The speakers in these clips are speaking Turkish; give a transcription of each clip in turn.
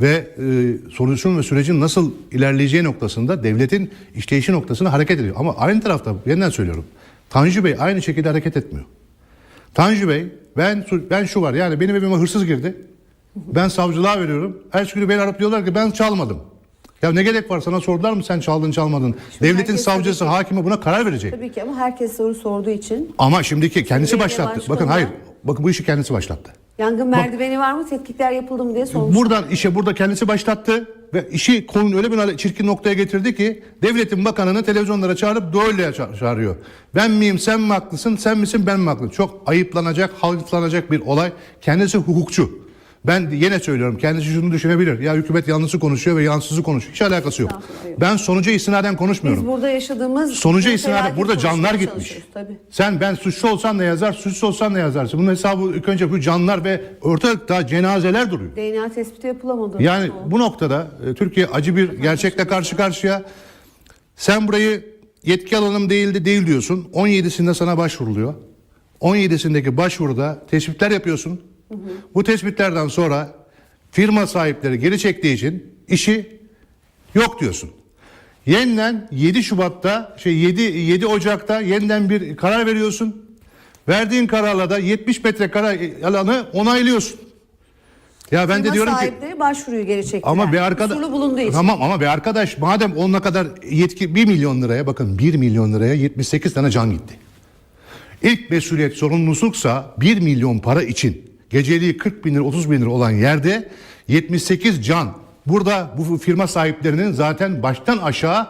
Ve e, sonucun ve sürecin nasıl ilerleyeceği noktasında devletin işleyişi noktasına hareket ediyor. Ama aynı tarafta yeniden söylüyorum. Tanju Bey aynı şekilde hareket etmiyor. Tanju Bey ben ben şu var yani benim evime hırsız girdi. Ben savcılığa veriyorum. Ertesi günü beni arayıp diyorlar ki ben çalmadım. Ya ne gerek var sana sordular mı sen çaldın çalmadın? Devletin herkes savcısı, tabii ki- hakimi buna karar verecek. Tabii ki ama herkes soru sorduğu için Ama şimdiki kendisi Belediye başlattı. Bakın hayır. Bakın bu işi kendisi başlattı. Yangın merdiveni var mı tetkikler yapıldı mı diye sormuş. Buradan işe burada kendisi başlattı ve işi konunun öyle bir hale- çirkin noktaya getirdi ki devletin bakanını televizyonlara çağırıp Doğru'ya çağırıyor. Ben miyim sen mi haklısın sen misin ben mi haklıyım? Çok ayıplanacak, hayıflanacak bir olay. Kendisi hukukçu. Ben yine söylüyorum kendisi şunu düşünebilir. Ya hükümet yanlısı konuşuyor ve yansızı konuşuyor. Hiç alakası yok. Ben sonuca istinaden konuşmuyorum. Biz burada yaşadığımız Sonuca istinaden burada canlar gitmiş. Tabii. Sen ben suçlu olsan ne yazar, suçsuz olsan ne yazarsın? Bunun hesabı ilk önce bu canlar ve ortalıkta cenazeler duruyor. DNA tespiti yapılamadı. Yani O. bu noktada e, Türkiye acı bir gerçekle karşı karşıya. Sen burayı yetki alanım değildi değil diyorsun. 17'sinde sana başvuruluyor. 17'sindeki başvuruda tespitler yapıyorsun. Bu tespitlerden sonra firma sahipleri geri çektiği için işi yok diyorsun. Yeniden 7 Şubat'ta şey 7 7 Ocak'ta yeniden bir karar veriyorsun. Verdiğin kararla da 70 metrekare alanı onaylıyorsun. Ya ben de Firma diyorum ki sahipleri başvuruyu geri çektiler. ama bir arkadaş bulunduğu için. Tamam ama bir arkadaş madem onunla kadar yetki 1 milyon liraya bakın 1 milyon liraya 78 tane can gitti. İlk mesuliyet sorumlusuluksa 1 milyon para için geceliği 40 bin lira 30 bin lira olan yerde 78 can. Burada bu firma sahiplerinin zaten baştan aşağı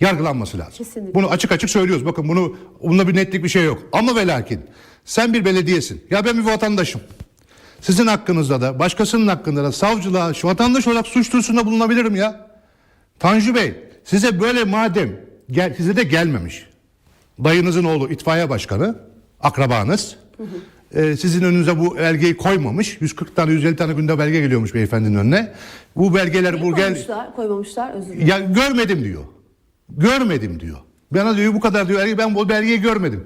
yargılanması lazım. Kesinlikle. Bunu açık açık söylüyoruz. Bakın bunu bunda bir netlik bir şey yok. Ama ve lakin sen bir belediyesin. Ya ben bir vatandaşım. Sizin hakkınızda da başkasının hakkında da savcılığa şu vatandaş olarak suç duyurusunda bulunabilirim ya. Tanju Bey size böyle madem gel, size de gelmemiş. Dayınızın oğlu itfaiye başkanı, akrabanız. E, sizin önünüze bu belgeyi koymamış. 140 tane 150 tane günde belge geliyormuş beyefendinin önüne. Bu belgeler bu gel Koymuşlar, koymamışlar özür dilerim. ya görmedim diyor. Görmedim diyor. Bana diyor bu kadar diyor ben bu belgeyi görmedim.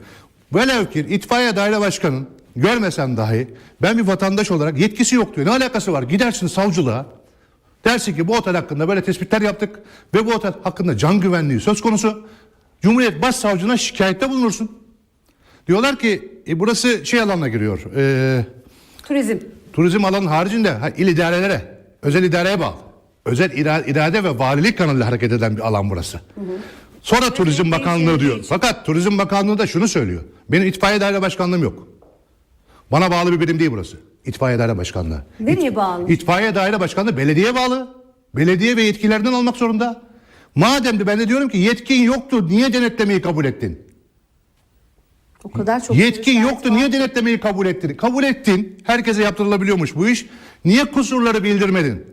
Velev ki itfaiye daire başkanın görmesem dahi ben bir vatandaş olarak yetkisi yok diyor. Ne alakası var? Gidersin savcılığa. Dersin ki bu otel hakkında böyle tespitler yaptık ve bu otel hakkında can güvenliği söz konusu. Cumhuriyet Başsavcına şikayette bulunursun. Diyorlar ki e, burası şey alanına giriyor. E, Turizm. turizm alanının haricinde ha, il idarelere, özel idareye bağlı. Özel ira- irade ve valilik kanalıyla hareket eden bir alan burası. Sonra Turizm Bakanlığı diyor. değil. Fakat Turizm Bakanlığı da şunu söylüyor. Benim itfaiye daire başkanlığım yok. Bana bağlı bir birim değil burası. İtfaiye daire başkanlığı. Nereye bağlı? İtfaiye daire başkanlığı belediyeye bağlı. Belediye ve yetkilerden almak zorunda. Madem de ben de diyorum ki yetkin yoktu niye denetlemeyi kabul ettin? O kadar çok Yetkin yoktu var. niye denetlemeyi kabul ettin? Kabul ettin. Herkese yaptırılabiliyormuş bu iş. Niye kusurları bildirmedin?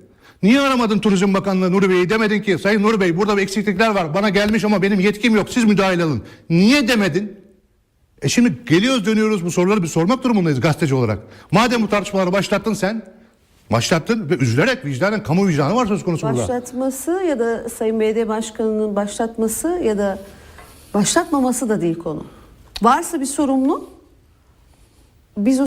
Niye aramadın Turizm Bakanlığı Nuri Bey'i demedin ki Sayın Nuri Bey burada bir eksiklikler var. Bana gelmiş ama benim yetkim yok. Siz müdahale alın. Niye demedin? E şimdi geliyoruz dönüyoruz bu soruları bir sormak durumundayız gazeteci olarak. Madem bu tartışmaları başlattın sen başlattın ve üzülerek vicdanen kamu vicdanı var söz konusu burada. Başlatması ya da Sayın Belediye Başkanı'nın başlatması ya da başlatmaması da değil konu. Varsa bir sorumlu biz o